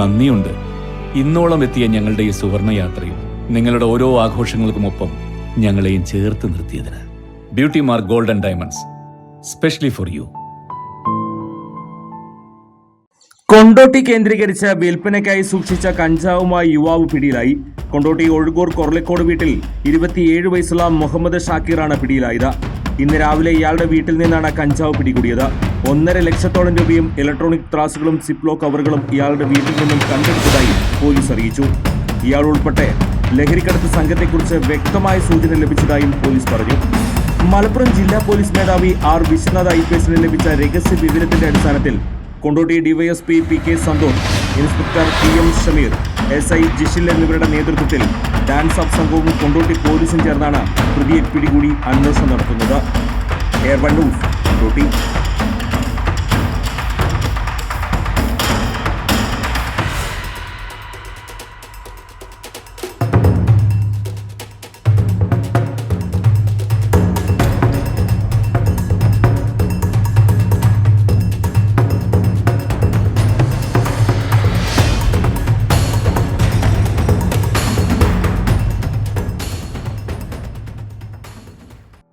നന്ദിയുണ്ട്. ഇന്നോളം എത്തിയ ഞങ്ങളുടെ ഈ സുവർണ യാത്രയും നിങ്ങളുടെ ഓരോ ആഘോഷങ്ങൾക്കുമൊപ്പം ഞങ്ങളെയും ചേർത്ത് നിർത്തിയതിന്. Beauty mark golden diamonds specially for you Kondotty കേന്ദ്രീകരിച്ച വിൽപ്പനയ്ക്കായി സൂക്ഷിച്ച കഞ്ചാവുമായി യുവാവ് പിടിയിലായി. കൊണ്ടോട്ടി ഒഴുകൂർ കൊറളിക്കോട് വീട്ടിൽ ഇരുപത്തിയേഴ് വയസ്സുള്ള മുഹമ്മദ് ഷാക്കിറാണ് പിടിയിലായത്. ഇന്ന് രാവിലെ ഇയാളുടെ വീട്ടിൽ നിന്നാണ് കഞ്ചാവ് പിടികൂടിയത്. ഒന്നര ലക്ഷത്തോളം രൂപയും ഇലക്ട്രോണിക് ത്രാസുകളും സിപ്ലോ കവറുകളും ഇയാളുടെ വീട്ടിൽ നിന്നും കണ്ടെടുത്തതായി പോലീസ് അറിയിച്ചു. ഇയാൾ ഉൾപ്പെടെ ലഹരിക്കടത്ത് സംഘത്തെക്കുറിച്ച് വ്യക്തമായ സൂചന ലഭിച്ചതായും പോലീസ് പറഞ്ഞു. മലപ്പുറം ജില്ലാ പോലീസ് മേധാവി ആർ വിശ്വനാഥ് ഐ പി എസിന് ലഭിച്ച രഹസ്യ വിവരത്തിന്റെ അടിസ്ഥാനത്തിൽ Kondotty DYSP P K Santhosh inspector P M Shameer S I Jishil എന്നിവരുടെ നേതൃത്വത്തിൽ ഡാൻസ് അപ്പ് സംഘവും കൊണ്ടോട്ടി പോലീസും ചേർന്നാണ് പ്രതിയെ പിടികൂടി അന്വേഷണം നടത്തുന്നത്. Air one Kondotty.